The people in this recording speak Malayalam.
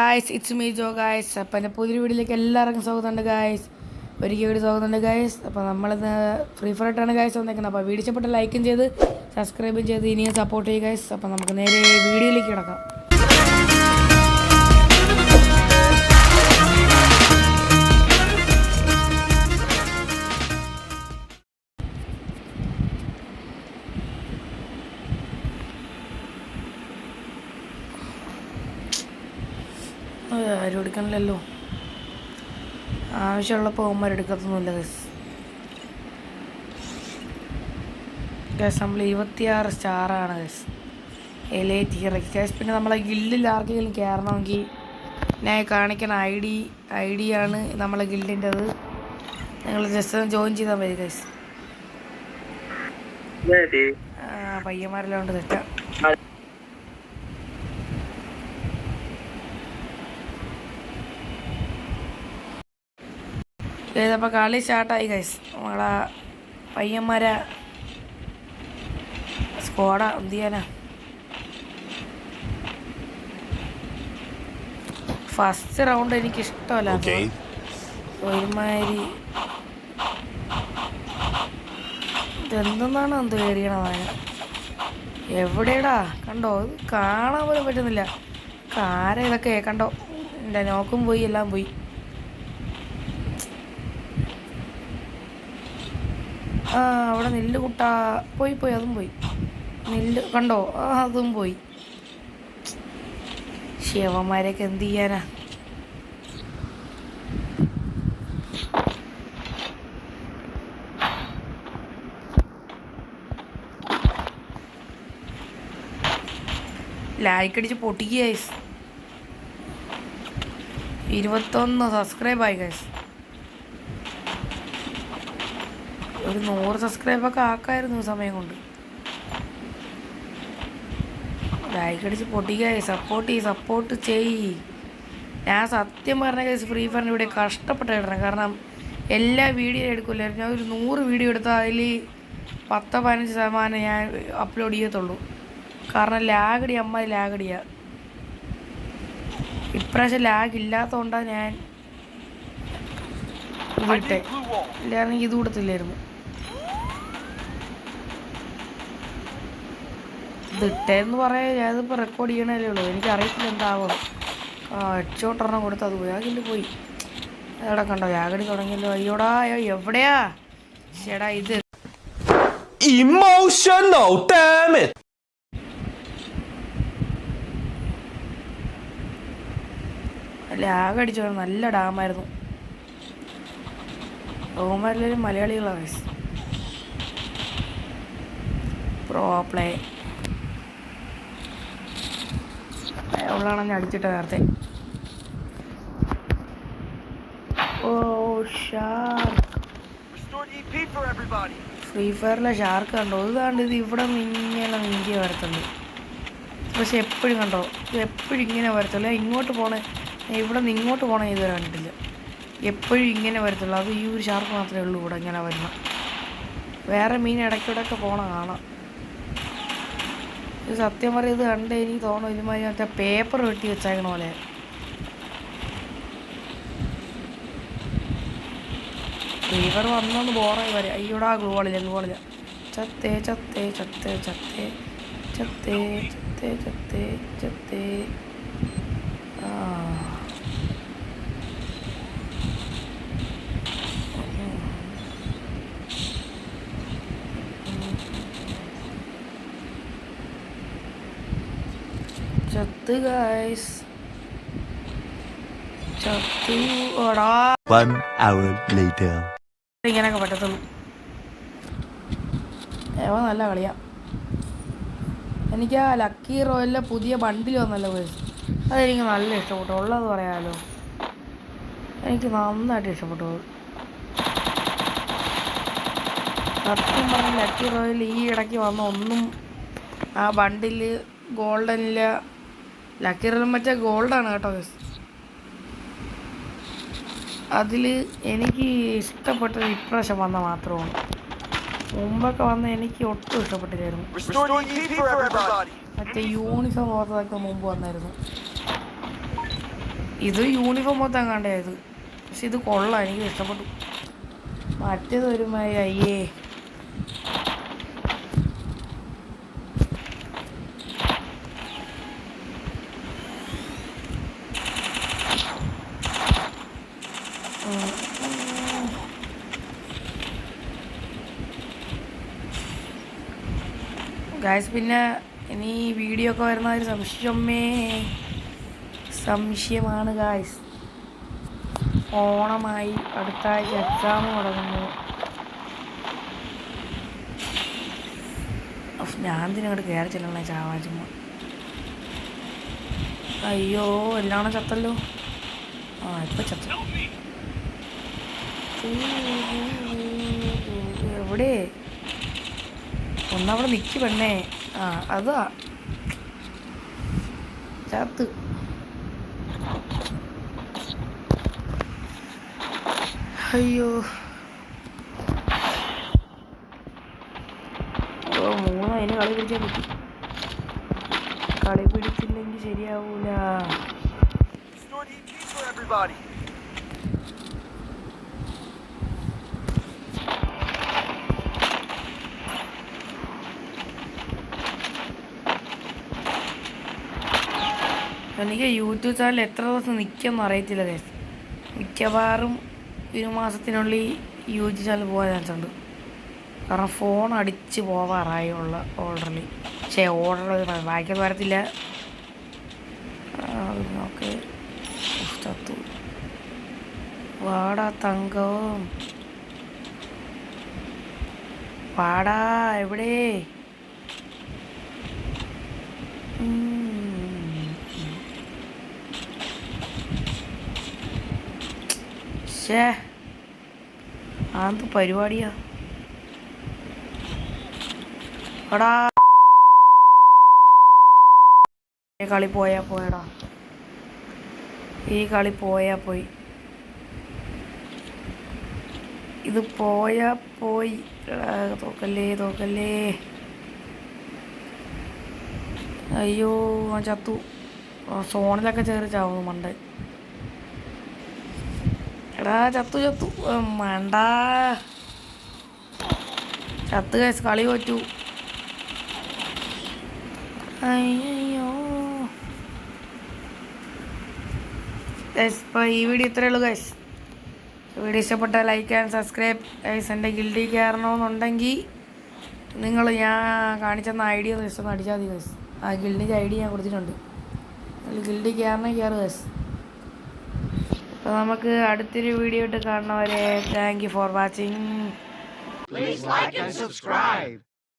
Guys it's me Jo guys അപ്പം എന്റെ പുതിയ വീട്ടിലേക്ക് എല്ലാവർക്കും സ്വാഗതമുണ്ട് ഗായ്സ് ഒരിക്കൽ വീട് സ്വാഗതമുണ്ട് ഗായ്സ് അപ്പോൾ നമ്മളിന്ന് ഫ്രീ ഫയർ ആയിട്ടാണ് ഗായ്സ് വന്നേക്കുന്നത്. അപ്പോൾ വീഡിയോ ഇഷ്ടപ്പെട്ട ലൈക്കും ചെയ്ത് സബ്സ്ക്രൈബും ചെയ്ത് ഇനിയും സപ്പോർട്ട് ചെയ്യുക ഗായ്സ് അപ്പോൾ നമുക്ക് നേരെ വീഡിയോയിലേക്ക് കിടക്കാം. ആരും എടുക്കണില്ലല്ലോ ആവശ്യമുള്ളപ്പോൾ അവന്മാർ എടുക്കത്തൊന്നുമില്ല ഗസ് ഗസ് നമ്മൾ ഇരുപത്തിയാറ് സ്റ്റാറാണ് ഗസ് എലൈറ്റ് ഇറക്കി ഗസ് പിന്നെ നമ്മളെ ഗില്ലിൽ ആർക്കെങ്കിലും കയറണമെങ്കിൽ ഞാൻ കാണിക്കുന്ന ഐ ഡി ഐ ഡി ആണ് നമ്മളെ ഗില്ലിന്റെ അത്. നിങ്ങൾ ജസ്റ്റ് ഒന്ന് ജോയിൻ ചെയ്താൽ മതി ഗസ് പയ്യന്മാരെല്ലാം ഉണ്ട് തെറ്റാ. ഇതപ്പോൾ കളി സ്റ്റാർട്ടായി കൈസ് നമ്മളെ പയ്യന്മാരെ സ്കോഡാ എന്ത് ചെയ്യാനാ? ഫസ്റ്റ് റൗണ്ട് എനിക്ക് ഇഷ്ടമല്ല Okay. ഒരുമാതിരി ഇതെന്തെന്നാണ് എന്ത് കയറിയണതായ എവിടെയടാ? കണ്ടോ? ഇത് കാണാൻ പോലും പറ്റുന്നില്ല. കാര ഇതൊക്കെ? കണ്ടോ? എന്റെ നോക്കും പോയി എല്ലാം പോയി. ആ അവിടെ നെല്ല് കുട്ട പോയി പോയി അതും പോയി. നെല്ല് കണ്ടോ? ആ അതും പോയി. ശിവന്മാരെയൊക്കെ എന്ത് ചെയ്യാനാ? ലൈക്കടിച്ച് പൊട്ടിക്കുകയായി പൊട്ടിക്കുക ഗൈസ് ഇരുപത്തൊന്ന് സബ്സ്ക്രൈബ് ആയി ഗൈസ് ഒരു നൂറ് സബ്സ്ക്രൈബൊക്കെ ആക്കായിരുന്നു സമയം കൊണ്ട്. ലൈക്ക് അടിച്ച് പൊട്ടിക്കായി സപ്പോർട്ട് ചെയ്യ് സപ്പോർട്ട് ചെയ്യ് ഞാൻ സത്യം പറഞ്ഞ കേസ് ഫ്രീ ഫയറിന് ഇവിടെ കഷ്ടപ്പെട്ട് ഇടണം കാരണം എല്ലാ വീഡിയോ എടുക്കില്ലായിരുന്നു. ഞാൻ ഒരു നൂറ് വീഡിയോ എടുത്താൽ അതിൽ പത്തോ പതിനഞ്ച് ശതമാനം ഞാൻ അപ്ലോഡ് ചെയ്യത്തുള്ളൂ. കാരണം ലാഗടി അമ്മ ലാഗടിയാ. ഇപ്രാവശ്യം ലാഗ് ഇല്ലാത്തതുകൊണ്ടാണ് ഞാൻ വിട്ടെ. ഇല്ലായിരുന്നെങ്കിൽ ഇത് കൊടുത്തില്ലായിരുന്നു. ഇതിട്ടേന്ന് പറയാൻ ഞാനിപ്പോൾ റെക്കോർഡ് ചെയ്യണല്ലേ ഉള്ളൂ. എനിക്കറിയത്തില്ല എന്താവോ. ഹെഡ്ഷോട്ടെണ്ണം കൊടുത്ത് അത് വേഗിൽ പോയി. എവിടെ കണ്ടോ യാഗടി തുടങ്ങിയല്ലോ. അയ്യോടാ അയ്യോ എവിടെയാ? ചേടാ ഇത്. ഇമോഷണൽ ഡാമേജ് നല്ല ഡാമായിരുന്നു റോമാരിലൊരു മലയാളികളാണ് പ്രോ പ്ലേ ഞാൻ അടിച്ചിട്ട് നേരത്തെ. ഓ ഷാർക്ക്. ഫ്രീ ഫയറിലെ ഷാർക്ക് കണ്ടോ? അത് കണ്ട് ഇത് ഇവിടെ ഇങ്ങനെ നീന്തി വരത്തുള്ളൂ പക്ഷെ എപ്പോഴും കണ്ടോ? എപ്പോഴും ഇങ്ങനെ വരത്തുള്ളൂ. ഇങ്ങോട്ട് പോണേ ഇവിടെ നിന്ന് ഇങ്ങോട്ട് പോണേ ഇതുവരെ കണ്ടിട്ടില്ല. എപ്പോഴും ഇങ്ങനെ വരത്തുള്ളൂ. അത് ഈ ഒരു ഷാർക്ക് മാത്രമേ ഉള്ളൂ ഇവിടെ ഇങ്ങനെ വരണം വേറെ മീൻ ഇടയ്ക്കിടയ്ക്ക് പോണ കാണാം. സത്യം പറയും ഇത് കണ്ട് എനിക്ക് തോന്നുന്നു ഇതുമാതിരി മറ്റേ പേപ്പർ വെട്ടി വെച്ചേക്കണ പോലെ. ഫീവർ വന്നൊന്ന് ബോറായി വരെ. അയ്യോടാ ഗ്ലൂവാളില്ല ഗ്ലൂവാളില്ല ചത്തേ ചത്തേ ചത്തേ ചത്തേ ചത്തേ ചത്തേ ചത്തേ ചത്തേ. ചത്ത് ഗായ്സ് ചത്തു. ഓടാ. ഇങ്ങനെയൊക്കെ പറ്റത്തുള്ളൂ. ഏവ നല്ല കളിയാ. എനിക്ക് ആ ലക്കി റോയലിലെ പുതിയ ബണ്ടിൽ വന്നല്ലോ പോയി അതെനിക്ക് നല്ല ഇഷ്ടപ്പെട്ടു. ഉള്ളത് പറയാമല്ലോ എനിക്ക് നന്നായിട്ട് ഇഷ്ടപ്പെട്ടു. സത്യം പറഞ്ഞ ലക്കി റോയൽ ഈ ഇടയ്ക്ക് വന്ന ഒന്നും ആ ബണ്ടിൽ ഗോൾഡനില്ല ലക്കി റോയൽ മറ്റേ ഗോൾഡാണ് കേട്ടോ. അതിൽ എനിക്ക് ഇഷ്ടപ്പെട്ടത് ഇപ്രാവശ്യം വന്ന മാത്രമാണ്. മുമ്പൊക്കെ വന്ന എനിക്ക് ഒട്ടും ഇഷ്ടപ്പെട്ടില്ലായിരുന്നു. Everybody. മറ്റേ യൂണിഫോം ഓർത്തതൊക്കെ മുമ്പ് വന്നായിരുന്നു. ഇത് യൂണിഫോം മൊത്തം കണ്ടായത് പക്ഷെ ഇത് കൊള്ളാം എനിക്ക് ഇഷ്ടപ്പെട്ടു. മറ്റേത് ഒരുമായി അയ്യേ. ഗായ്സ് പിന്നെ ഇനി വീഡിയോ ഒക്കെ വരുന്ന ഒരു സംശയമേ സംശയമാണ് ഗായ്സ് ഓണമായി അടുത്ത ആഴ്ച എക്സാം തുടങ്ങുന്നു ഞാൻ ഇതിനങ്ങോട്ട് കയറി ചെല്ലണേ ചാവാചുമ്മ അയ്യോ എല്ലാം ചത്തല്ലോ ആ ഇപ്പൊ ചത്തു എവിടെ ഒന്നവിടെ നിക്ക് പെണ്ണേ. ആ അതാ. ചാത്ത്. അയ്യോ. ഓ മൂന്ന് അതിന് കളി പിടിച്ചാൽ കിട്ടി കളി പിടിച്ചില്ലെങ്കിൽ ശരിയാവൂല. Everybody. എനിക്ക് യൂട്യൂബ് ചാനൽ എത്ര ദിവസം നിൽക്കുമെന്ന് അറിയത്തില്ല guys. മിക്കവാറും ഒരു മാസത്തിനുള്ളിൽ യൂട്യൂബ് ചാനൽ പോകാൻ ചാൻസ് ഉണ്ട്. കാരണം ഫോൺ അടിച്ച് പോവാറായി ഉള്ള ഓർഡറിൽ പക്ഷേ ഓർഡർ വായിക്കാൻ വരത്തില്ല. ഓക്കെ വാടാ തങ്കം. വാടാ എവിടെ? ശ്ശേ അത് പരിപാടിയാ? എടാ. കളി പോയാ പോയടാ. ഈ കളി പോയാ പോയി. ഇത് പോയാ പോയി. തോക്കല്ലേ തോക്കല്ലേ. അയ്യോ ചത്തു. സോണിലൊക്കെ ചേർച്ചാവുന്നു മണ്ടേ എടാ ചത്തു ചത്തു. വേണ്ട ചത്ത് കേസ് കളി പറ്റൂ. അയ്യോ ഈ വീഡിയോ ഇത്രയേ ഉള്ളൂ ഗൈസ് വീഡിയോ ഇഷ്ടപ്പെട്ട ലൈക്ക് ആൻഡ് സബ്സ്ക്രൈബ് ഗൈസ് എന്റെ ഗിൽഡി കയറണമെന്നുണ്ടെങ്കിൽ നിങ്ങൾ ഞാൻ കാണിച്ചെന്ന ഐ ഡി ഒന്ന് ജസ്റ്റ് അടിച്ചാൽ മതി ഗൈസ് ആ ഗിൽഡിന്റെ ഐ ഡി ഞാൻ കൊടുത്തിട്ടുണ്ട്. ഗിൽഡി കയറണേ കയറുക ഗൈസ് അപ്പോൾ നമുക്ക് അടുത്തൊരു വീഡിയോ ഇട്ട് കാണുന്നവരെ thank you for watching Please like and subscribe.